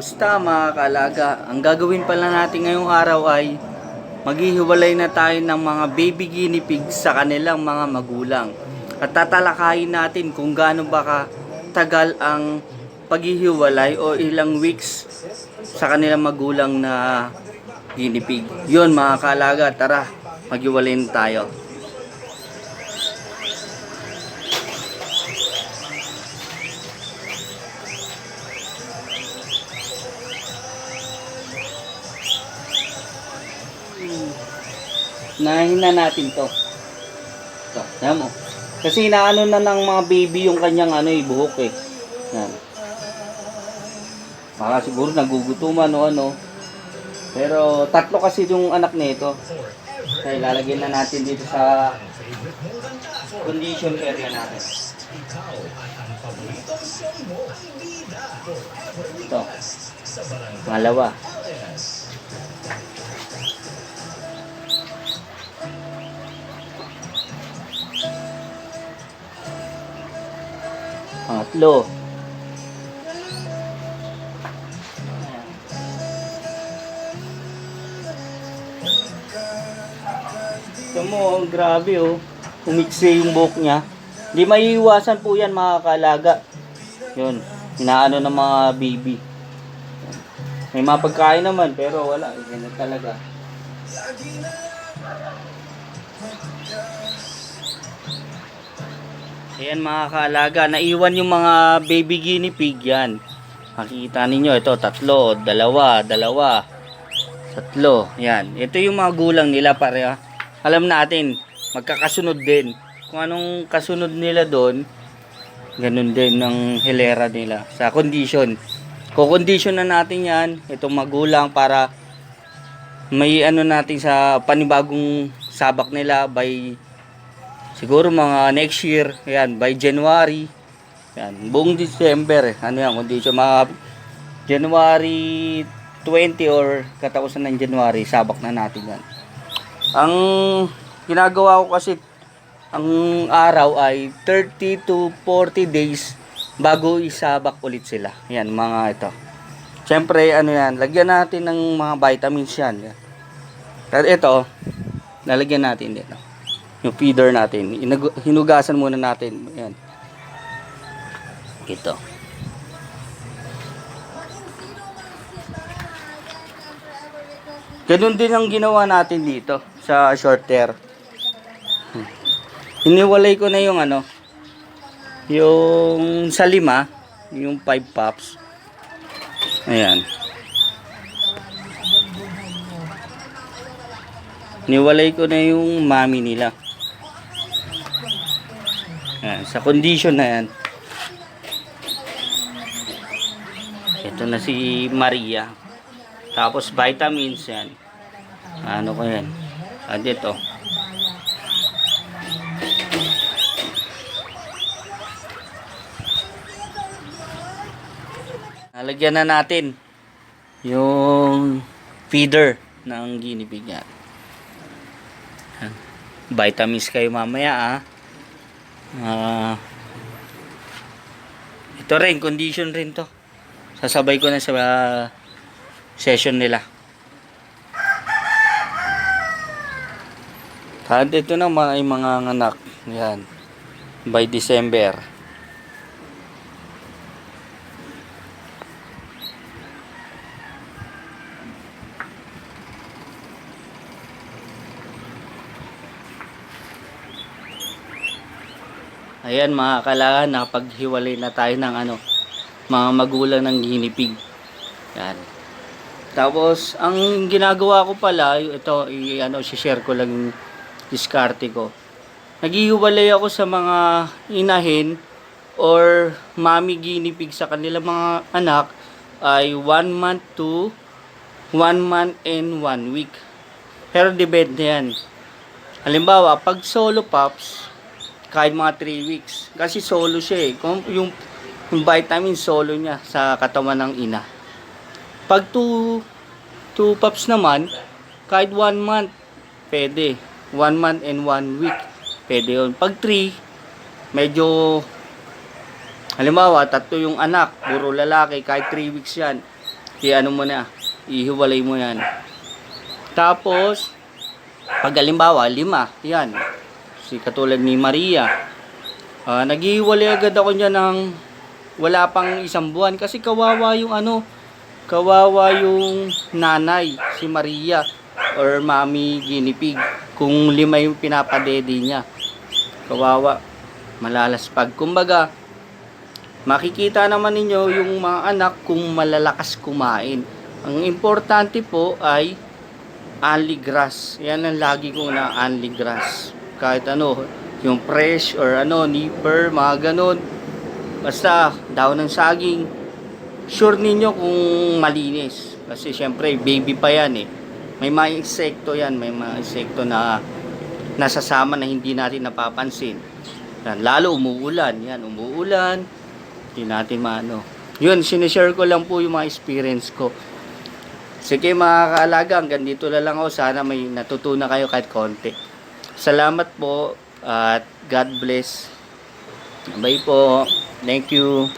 Kamusta mga kaalaga? Ang gagawin pala natin ngayong araw ay maghihiwalay na tayo ng mga baby guinea pigs sa kanilang mga magulang. At tatalakayin natin kung gaano ba ka tagal ang paghihiwalay o ilang weeks sa kanilang magulang na guinea pig. Yun mga kaalaga, tara maghiwalay na tayo. Nahin na natin to. Ito, yan mo. Kasi inaano na ng mga baby yung kanyang ano eh, buhok eh. Yan. Baka siguro nagugutuman o ano. Pero tatlo kasi yung anak nito. Kaya ilalagay na natin dito sa condition area natin. Ito. Pangalawa. Pangatlo. Ito mo, grabe oh. Umikse yung buhok niya. Hindi maiiwasan po yan mga kalaga. Yun, inaano ng mga baby. May mga pagkain naman, pero wala. Ganyan talaga. Ayan mga kaalaga, naiwan yung mga baby guinea pig yan. Makikita ninyo, ito tatlo, dalawa, dalawa, tatlo. Yan, ito yung mga gulang nila pareha. Alam natin, magkakasunod din. Kung anong kasunod nila doon, ganun din ng hilera nila sa condition. Ko-condition na natin yan, itong magulang para may ano natin sa panibagong sabak nila by siguro mga next year, yan, by January, yan, buong December, eh. ano yan, condition, mga January 20 or katapusan ng January, sabak na natin yan. Ang ginagawa ko kasi, ang araw ay 30 to 40 days bago isabak ulit sila. Yan, mga ito. Siyempre, ano yan, lagyan natin ng mga vitamins yan. At ito, lalagyan natin dito. Yung feeder natin. Inag- hinugasan muna natin. Yan. Ito. Ganun din ang ginawa natin dito sa short hair. Hmm. Ko na yung ano, yung sa lima, yung 5 pops. Ayan. Niwalay ko na yung mami nila. Ayan, sa condition na yan. Ito na si Maria. Tapos vitamins yan. Ano ko yan? Ah, dito. Nalagyan na natin yung feeder ng guinea pig yan. Vitamins kayo mamaya ah. Ah, ito rin, condition rin to. Sasabay ko na sa ah, session nila. At ito na mga mga anak. Yan. By December. Ayan mga kalahan, nakapaghiwalay na tayo ng ano, mga magulang ng guinea pig. Yan. Tapos, ang ginagawa ko pala, ito, i, ano, share ko lang diskarte ko. Naghihiwalay ako sa mga inahin or mami guinea pig sa kanilang mga anak ay 1 month to 1 month and 1 week. Pero depende yan. Halimbawa, pag solo pups, kahit mga 3 weeks. Kasi solo siya eh. Kung yung, yung vitamin solo niya sa katawan ng ina. Pag 2 2 pups naman, kahit 1 month, pwede. 1 month and 1 week, pwede yun. Pag 3, medyo, halimbawa, tatlo yung anak, puro lalaki, kahit 3 weeks yan. i-ano mo na, ihiwalay mo yan. Tapos, pag halimbawa, lima, yan. Si katulad ni Maria. Ah, naghihiwalay agad ako niya ng wala pang isang buwan kasi kawawa yung ano, kawawa yung nanay, si Maria or mami guinea pig kung lima yung pinapadede niya. Kawawa, malalaspag. Kumbaga, makikita naman ninyo yung mga anak kung malalakas kumain. Ang importante po ay only grass. Yan ang lagi kong na only grass. Kahit ano, yung fresh or ano, nipper, mga ganun. Basta, daw ng saging. Sure ninyo kung malinis. Kasi syempre, baby pa yan eh. May mga insekto yan. May mga insekto na nasasama na hindi natin napapansin. Yan, lalo umuulan. Yan, umuulan. Hindi natin maano. Yun, sinishare ko lang po yung mga experience ko. Sige mga kaalaga, hanggang dito na lang ako. Sana may natutunan kayo kahit konti. Salamat po at God bless. Bye po. Thank you.